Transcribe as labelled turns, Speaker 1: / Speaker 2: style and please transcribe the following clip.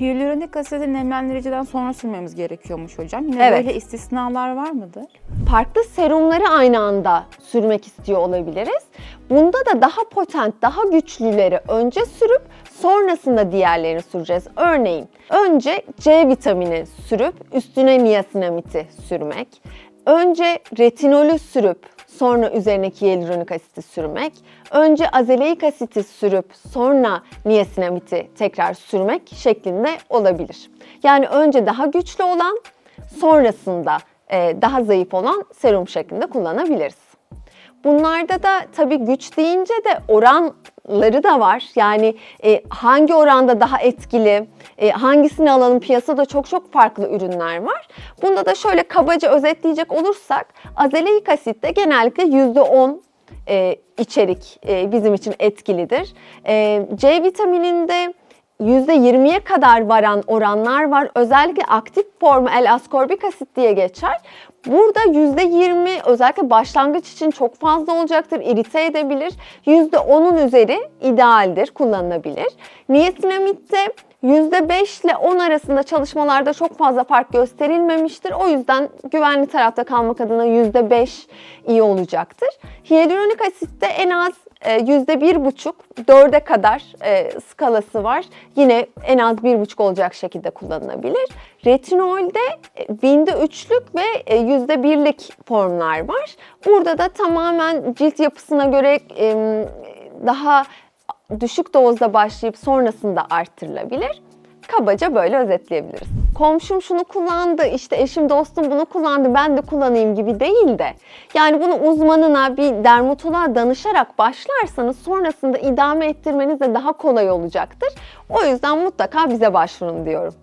Speaker 1: Hyaluronik asidi nemlendiriciden sonra sürmemiz gerekiyormuş hocam. Yine
Speaker 2: Evet.
Speaker 1: böyle istisnalar var mıdır?
Speaker 2: farklı serumları aynı anda sürmek istiyor olabiliriz. Bunda da daha potent, daha güçlüleri önce sürüp sonrasında diğerlerini süreceğiz. Örneğin önce C vitamini sürüp üstüne niasinamidi sürmek. Önce retinolü sürüp sonra üzerine hyaluronik asiti sürmek. Önce azeleik asiti sürüp sonra niasinamidi tekrar sürmek şeklinde olabilir. Yani önce daha güçlü olan sonrasında e, daha zayıf olan serum şeklinde kullanabiliriz. Bunlarda da tabii güç deyince de oranları da var. Yani e, hangi oranda daha etkili, e, hangisini alalım piyasada çok çok farklı ürünler var. Bunda da şöyle kabaca özetleyecek olursak azeleik asitte genellikle %10 e, içerik e, bizim için etkilidir. E, C vitamininde %20'ye kadar varan oranlar var. Özellikle aktif formu L-askorbik asit diye geçer. Burada %20 özellikle başlangıç için çok fazla olacaktır, irite edebilir. %10'un üzeri idealdir, kullanılabilir. Niasinamidde %5 ile 10 arasında çalışmalarda çok fazla fark gösterilmemiştir. O yüzden güvenli tarafta kalmak adına %5 iyi olacaktır. Hyaluronik asitte en az e, %1,5 4'e kadar e, skalası var. Yine en az 1,5 olacak şekilde kullanılabilir. Retinolde e, binde üçlük ve e, yüzde birlik formlar var. Burada da tamamen cilt yapısına göre daha düşük dozda başlayıp sonrasında arttırılabilir. Kabaca böyle özetleyebiliriz. Komşum şunu kullandı, işte eşim dostum bunu kullandı, ben de kullanayım gibi değil de yani bunu uzmanına bir dermatoloğa danışarak başlarsanız sonrasında idame ettirmeniz de daha kolay olacaktır. O yüzden mutlaka bize başvurun diyorum.